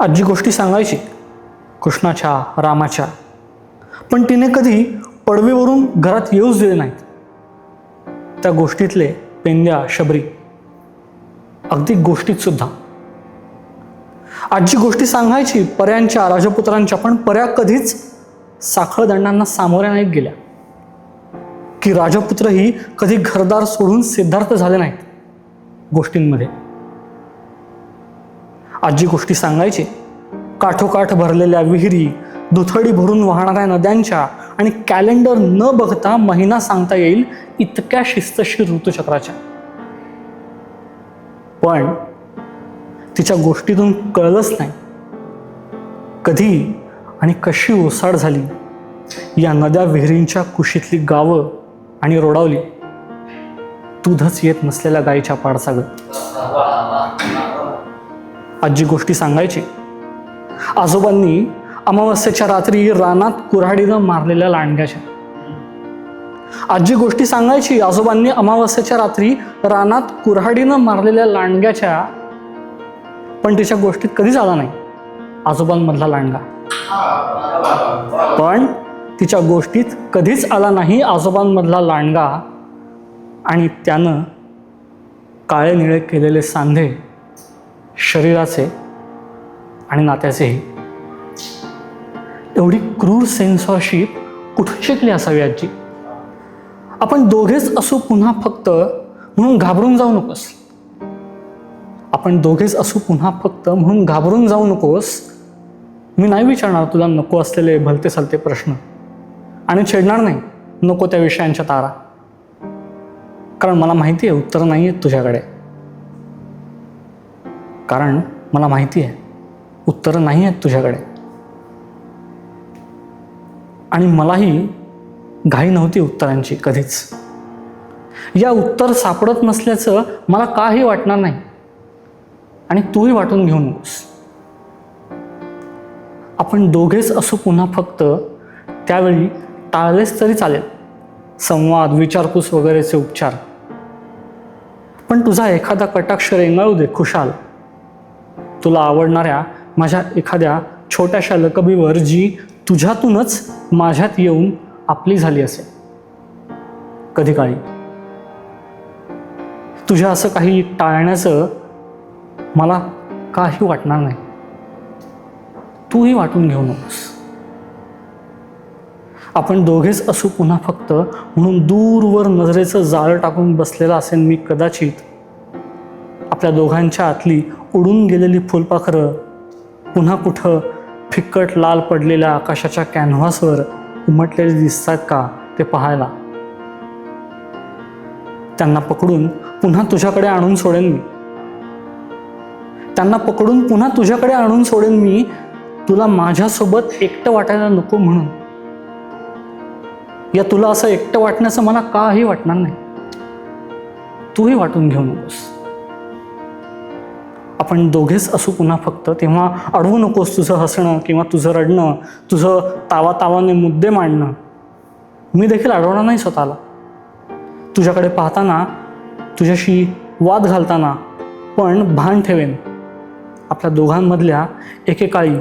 आजी गोष्टी सांगायची. कृष्णाच्या रामाच्या. पण तिने कधी पडवीवरून घरात येऊच दिले नाहीत. त्या गोष्टीतले पेंद्या शबरी अगदी गोष्टीत सुद्धा. आजी गोष्टी सांगायची पर्यांच्या राजपुत्रांच्या पण पर्या कधीच साखळदंडांना सामोऱ्या नाहीत गेल्या. की राजपुत्रही कधी घरदार सोडून सिद्धार्थ झाले नाहीत. गोष्टींमध्ये. आजी गोष्टी सांगायची. काठोकाठ भरलेल्या विहिरी दुथडी भरून वाहणाऱ्या नद्यांच्या आणि कॅलेंडर न बघता महिना सांगता येईल इतक्या शिस्तशीर ऋतुचक्राच्या. पण तिच्या गोष्टीतून कळलंच नाही. कधी आणि कशी ओसाड झाली. या नद्या विहिरींच्या कुशीतली गावं आणि रोडावली. दूधच येत नसलेल्या गायीच्या पाडसागत आजी गोष्टी सांगायची. आजोबांनी अमावस्येच्या रात्री रानात कुऱ्हाडीनं मारलेल्या लांडग्याच्या. आजी गोष्टी सांगायची आजोबांनी अमावस्येच्या रात्री रानात कुऱ्हाडीनं मारलेल्या लांडग्याच्या पण तिच्या गोष्टीत कधीच आला नाही. आजोबांमधला लांडगा. पण तिच्या गोष्टीत कधीच आला नाही आजोबांमधला लांडगा आणि त्यानं काळे निळे केलेले सांधे शरीराचे आणि नात्याचेही. एवढी क्रूर सेन्सॉरशिप कुठून शिकली असावी आजी? आपण दोघेच असू पुन्हा फक्त म्हणून घाबरून जाऊ नकोस. आपण दोघेच असू पुन्हा फक्त म्हणून घाबरून जाऊ नकोस. मी नाही विचारणार तुला नको असलेले भलते सलते प्रश्न. आणि छेडणार नाही नको त्या विषयांच्या तारा. कारण मला माहिती आहे उत्तरं नाही आहेत तुझ्याकडे. कारण मला माहिती आहे. उत्तरं नाही आहेत तुझ्याकडे. आणि मलाही घाई नव्हती उत्तरांची कधीच. या उत्तर सापडत नसल्याचं मला काही वाटणार नाही. आणि तूही वाटून घेऊ नकोस आपण दोघेच असू पुन्हा फक्त त्यावेळी टाळलेच तरी चालेल. संवाद विचारपूस वगैरेचे उपचार. पण तुझा एखादा कटाक्ष रेंगाळू दे खुशाल. तुला आवडणाऱ्या माझ्या एखाद्या छोट्याशा लकबीवर जी तुझ्यातूनच माझ्यात येऊन आपली झाली असेल. कधी काळी. तुझ्या असं काही टाळण्याचं मला काही वाटणार नाही. तूही वाटून घेऊ नकोस. आपण दोघेच असू पुन्हा फक्त म्हणून दूरवर नजरेचं जाळं टाकून बसलेला असेल मी कदाचित आपल्या दोघांच्या आतली उडून गेलेली फुलपाखरं पुन्हा कुठं फिक्कट लाल पडलेल्या आकाशाच्या कॅनव्हासवर उमटलेले दिसतात का ते पाहायला? त्यांना पकडून पुन्हा तुझ्याकडे आणून सोडेन मी. त्यांना पकडून पुन्हा तुझ्याकडे आणून सोडेन मी. तुला माझ्यासोबत एकटं वाटायला नको म्हणून. या तुला असं एकटं वाटण्याचं मला काही वाटणार नाही. तूही वाटून घेऊ नकोस. आपण दोघेच असू पुन्हा फक्त तेव्हा अडवू नकोस तुझं हसणं किंवा तुझं रडणं तुझं तावा तावाने मुद्दे मांडणं. मी देखील अडवणार नाही स्वतःला. तुझ्याकडे पाहताना तुझ्याशी वाद घालताना पण भान ठेवेन. आपल्या दोघांमधल्या एकेकाळी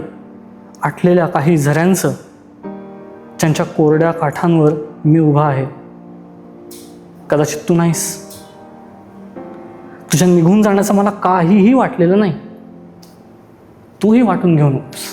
आटलेल्या काही झऱ्यांचं त्यांच्या कोरड्या काठांवर मी उभा आहे. कदाचित तू नाहीस. तुझ्या निघून जाण्याचं मला काहीही वाटलेलं नाही. तूही वाटून घेऊ नकोस.